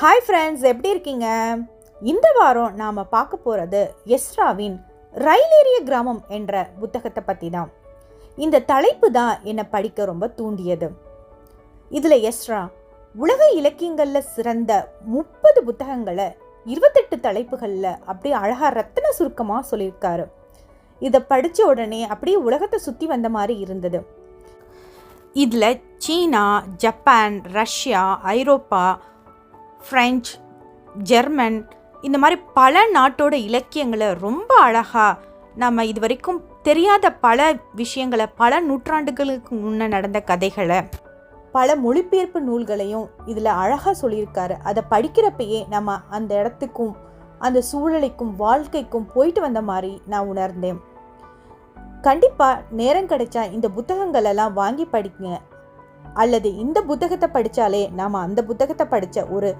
Hi friends எப்படி இருக்கீங்க? இந்த வாரம் நாம் பார்க்க போகிறது எஸ்ராவின் ரயிலேறிய கிராமம் என்ற புத்தகத்தை பற்றி தான் இந்த தலைப்பு தான் என்னை படிக்க ரொம்ப தூண்டியது. இதில் எஸ்ரா உலக இலக்கியங்களில் சிறந்த முப்பது புத்தகங்களை இருபத்தெட்டு தலைப்புகளில் அப்படியே அழகாக ரத்தின சுருக்கமாக சொல்லியிருக்காரு. இதை படித்த உடனே அப்படியே உலகத்தை சுற்றி வந்த மாதிரி இருந்தது. இதில் சீனா ஜப்பான் ரஷ்யா ஐரோப்பா ஃப்ரெஞ்ச் ஜெர்மன் இந்த மாதிரி பல நாட்டோட இலக்கியங்களை ரொம்ப அழகாக நம்ம இது வரைக்கும் தெரியாத பல விஷயங்களை பல நூற்றாண்டுகளுக்கு முன்னே நடந்த கதைகளை பல மொழிபெயர்ப்பு நூல்களையும் இதில் அழகாக சொல்லியிருக்காரு. அதை படிக்கிறப்பயே நம்ம அந்த இடத்துக்கும் அந்த சூழலுக்கும் வாழ்க்கைக்கும் போயிட்டு வந்த மாதிரி நான் உணர்ந்தேன். கண்டிப்பாக நேரம் கிடைச்சா இந்த புத்தகங்கள் எல்லாம் வாங்கி படிங்க. அல்லது இந்த புத்தகத்தை படித்தாலே நாம் அந்த புத்தகத்தை படித்த ஒரு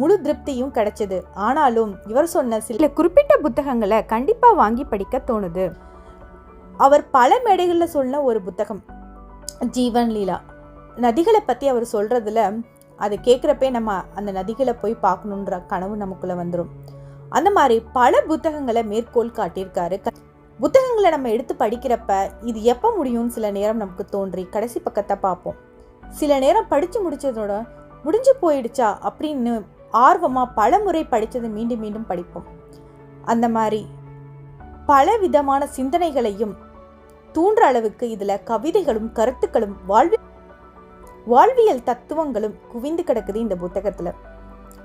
முழு திருப்தியும் கிடைச்சது. ஆனாலும் இவர் சொன்ன சில குறிப்பிட்ட புத்தகங்களை கண்டிப்பாக வாங்கி படிக்க தோணுது. அவர் பல மேடைகளில் சொன்ன ஒரு புத்தகம் ஜீவன் லீலா. நதிகளை பற்றி அவர் சொல்கிறதுல அதை கேட்குறப்பே நம்ம அந்த நதிகளை போய் பார்க்கணுன்ற கனவு நமக்குள்ளே வந்துடும் அந்த மாதிரி பல புத்தகங்களை மேற்கோள் காட்டியிருக்காரு. புத்தகங்களை நம்ம எடுத்து படிக்கிறப்ப இது எப்போ முடியும்னு சில நேரம் நமக்கு தோன்றி கடைசி பக்கத்தை பார்ப்போம். சில நேரம் படித்து முடிச்சதோட முடிஞ்சு போயிடுச்சா அப்படின்னு ஆர்வமாக பல முறை படித்ததை மீண்டும் மீண்டும் படிப்போம். அந்த மாதிரி பல விதமான சிந்தனைகளையும் தூண்டுற அளவுக்கு இதில் கவிதைகளும் கருத்துக்களும் வாழ்வி வாழ்வியல் தத்துவங்களும் குவிந்து கிடக்குது இந்த புத்தகத்தில்.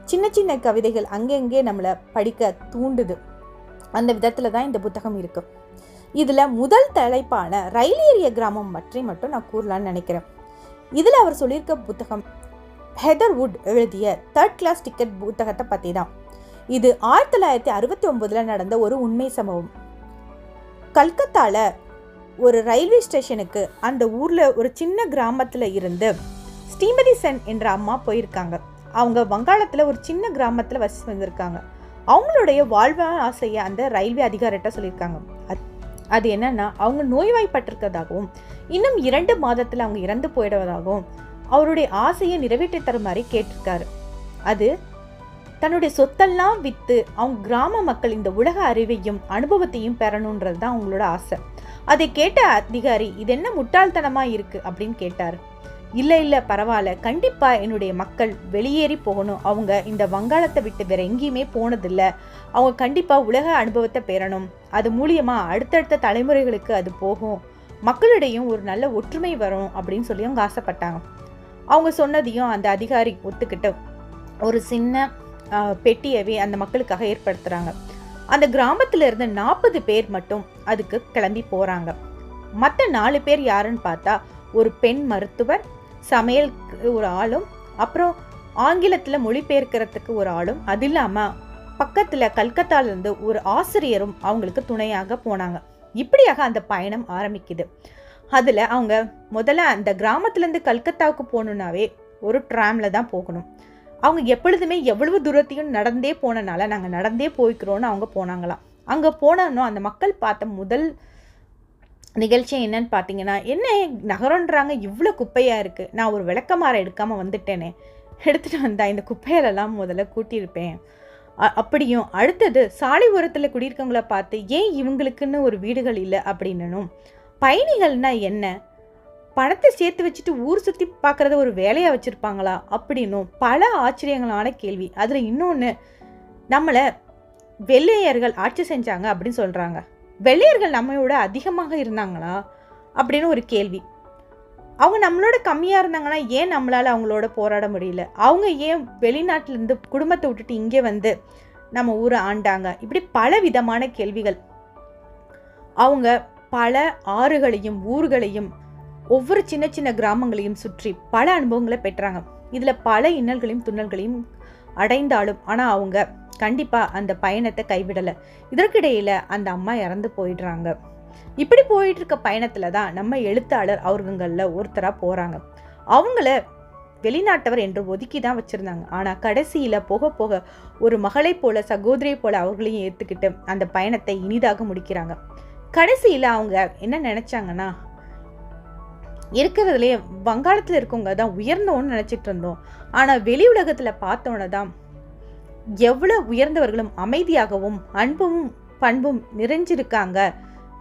சின்ன சின்ன கவிதைகள் அங்கங்கே நம்மளை படிக்க தூண்டுது. அந்த விதத்தில் தான் இந்த புத்தகம் இருக்குது இதில் முதல் தலைப்பான ரயில் ஏரிய கிராமம் பற்றி மட்டும் நான் கூறலான்னு நினைக்கிறேன். இதில் அவர் சொல்லியிருக்க புத்தகம் ஹெதர் வுட் எழுதிய தேர்ட் கிளாஸ் டிக்கெட் புத்தகத்தை பற்றி தான் இது ஆயிரத்தி தொள்ளாயிரத்தி அறுபத்தி ஒம்போதில் நடந்த ஒரு உண்மை சம்பவம். கல்கத்தாவில் ஒரு ரயில்வே ஸ்டேஷனுக்கு அந்த ஊரில் ஒரு சின்ன கிராமத்தில் இருந்து ஸ்ரீமதி சென் என்ற அம்மா போயிருக்காங்க. அவங்க வங்காளத்தில் ஒரு சின்ன கிராமத்தில் வசித்து வந்திருக்காங்க அவங்களுடைய வாழ்வான ஆசையை அந்த ரயில்வே அதிகாரிட்ட சொல்லியிருக்காங்க. அது- என்னன்னா அவங்க நோய்வாய்ப்பட்டிருக்கிறதாகவும் இன்னும் இரண்டு மாதத்தில் அவங்க இறந்து போயிடுவதாகவும் அவருடைய ஆசையை நிறைவேற்றி மாதிரி கேட்டிருக்காரு. அது தன்னுடைய சொத்தெல்லாம் விற்று அவங்க கிராம மக்கள் இந்த உலக அறிவையும் அனுபவத்தையும் பெறணுன்றது தான் அவங்களோட ஆசை. அதை கேட்ட அதிகாரி இது என்ன முட்டாள்தனமாக இருக்குது அப்படின்னு கேட்டார். இல்லை இல்லை பரவாயில்ல. கண்டிப்பாக என்னுடைய மக்கள் வெளியேறி போகணும். அவங்க இந்த வங்காளத்தை விட்டு வேற எங்கேயுமே போனதில்லை. அவங்க கண்டிப்பாக உலக அனுபவத்தை பெறணும். அது மூலியமா அடுத்தடுத்த தலைமுறைகளுக்கு அது போகும். மக்களிடையும் ஒரு நல்ல ஒற்றுமை வரும் அப்படின்னு சொல்லி அவங்க ஆசைப்பட்டாங்க. அவங்க சொன்னதையும் அந்த அதிகாரி ஒத்துக்கிட்டு ஒரு சின்ன பெட்டியவே அந்த மக்களுக்காக ஏற்படுத்துகிறாங்க அந்த கிராமத்தில் இருந்து நாற்பது பேர் மட்டும் அதுக்கு கிளம்பி போகிறாங்க மற்ற நாலு பேர் யாருன்னு பார்த்தா ஒரு பெண் மருத்துவர் சமையலுக்கு ஒரு ஆளும் அப்புறம் ஆங்கிலத்தில் மொழிபெயர்க்கிறதுக்கு ஒரு ஆளும். அது இல்லாமல் பக்கத்தில் கல்கத்தாலேருந்து ஒரு ஆசிரியரும் அவங்களுக்கு துணையாக போனாங்க. இப்படியாக அந்த பயணம் ஆரம்பிக்குது. அதில் அவங்க முதல்ல அந்த கிராமத்துலேருந்து கல்கத்தாவுக்கு போகணுன்னாவே ஒரு ட்ராமில் தான் போகணும். அவங்க எப்பொழுதுமே எவ்வளவு தூரத்தையும் நடந்தே போனனால நாங்கள் நடந்தே போய்க்கிறோன்னு அவங்க போனாங்களாம். அங்கே போனோன்னா அந்த மக்கள் பார்த்த முதல் நிகழ்ச்சி என்னன்னு பார்த்தீங்கன்னா என்ன நகரன்றாங்க? இவ்வளோ குப்பையாக இருக்குது நான் ஒரு விளக்கமாற எடுக்காமல் வந்துட்டேனே. எடுத்துகிட்டு வந்தா இந்த குப்பையிலெல்லாம் முதல்ல கூட்டியிருப்பேன். அப்படியும் அடுத்தது சாலை ஓரத்தில் குடியிருக்கவங்கள பார்த்து ஏன் இவங்களுக்குன்னு ஒரு வீடுகள் இல்லை? அப்படின்னனும். பயணிகள்னா என்ன? பணத்தை சேர்த்து வச்சுட்டு ஊர் சுற்றி பார்க்குறத ஒரு வேலையாக வச்சுருப்பாங்களா? அப்படின்னும் பல ஆச்சரியங்களான கேள்வி. அதில் இன்னொன்று நம்மளை வெள்ளையர்கள் ஆட்சி செஞ்சாங்க அப்படின்னு சொல்கிறாங்க வெள்ளையர்கள் நம்மளோட அதிகமாக இருந்தாங்களா? அப்படின்னு ஒரு கேள்வி. அவங்க நம்மளோட கம்மியாக இருந்தாங்கன்னா ஏன் நம்மளால் அவங்களோட போராட முடியல? அவங்க ஏன் வெளிநாட்டிலேருந்து குடும்பத்தை விட்டுட்டு இங்கே வந்து நம்ம ஊரை ஆண்டாங்க? இப்படி பல விதமான கேள்விகள். அவங்க பல ஆறுகளையும் ஊர்களையும் ஒவ்வொரு சின்ன சின்ன கிராமங்களையும் சுற்றி பல அனுபவங்களை பெற்றாங்க. இதில் பல இன்னல்களையும் துன்னல்களையும் அடைந்தாலும் ஆனால் அவங்க கண்டிப்பாக அந்த பயணத்தை கைவிடலை. இதற்கிடையில் அந்த அம்மா இறந்து போயிடுறாங்க. இப்படி போயிட்டு இருக்க பயணத்தில் தான் நம்ம எழுத்தாளர் அவர்களில் ஒருத்தராக போகிறாங்க அவங்கள வெளிநாட்டவர் என்று ஒதுக்கி தான் வச்சுருந்தாங்க. ஆனால் கடைசியில் போக போக ஒரு மகளை போல சகோதரியை போல அவர்களையும் ஏற்றுக்கிட்டு அந்த பயணத்தை இனிதாக முடிக்கிறாங்க. கடைசியில் அவங்க என்ன நினச்சாங்கன்னா இருக்கிறதுலே வங்காளத்தில் இருக்கவங்க தான் உயர்ந்தோன்னு நினச்சிட்டு இருந்தோம். ஆனால் வெளி உலகத்தில் பார்த்தோன்னே தான் எவ்வளோ உயர்ந்தவர்களும் அமைதியாகவும் அன்பும் பண்பும் நிறைஞ்சிருக்காங்க.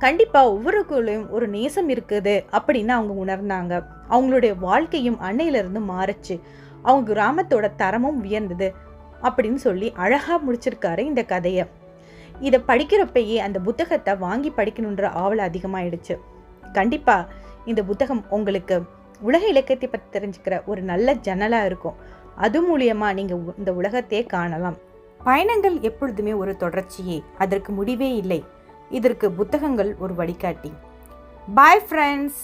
கண்டிப்பாக ஒவ்வொருக்குள்ளேயும் ஒரு நேசம் இருக்குது அப்படின்னு அவங்க உணர்ந்தாங்க. அவங்களுடைய வாழ்க்கையும் அன்னையிலிருந்து மாறுச்சு. அவங்க கிராமத்தோட தரமும் உயர்ந்தது அப்படின்னு சொல்லி அழகாக முடிச்சிருக்காரு இந்த கதையை. இதை படிக்கிறப்பயே அந்த புத்தகத்தை வாங்கி படிக்கணுன்ற ஆவல் அதிகமாயிடுச்சு. கண்டிப்பாக இந்த புத்தகம் உங்களுக்கு உலக இலக்கியத்தை பற்றி தெரிஞ்சுக்கிற ஒரு நல்ல ஜன்னலாக இருக்கும். அது மூலியமாக நீங்கள் இந்த உலகத்தையே காணலாம். பயணங்கள் எப்பொழுதுமே ஒரு தொடர்ச்சியே அதற்கு முடிவே இல்லை. இதற்கு புத்தகங்கள் ஒரு வழிகாட்டி. Bye friends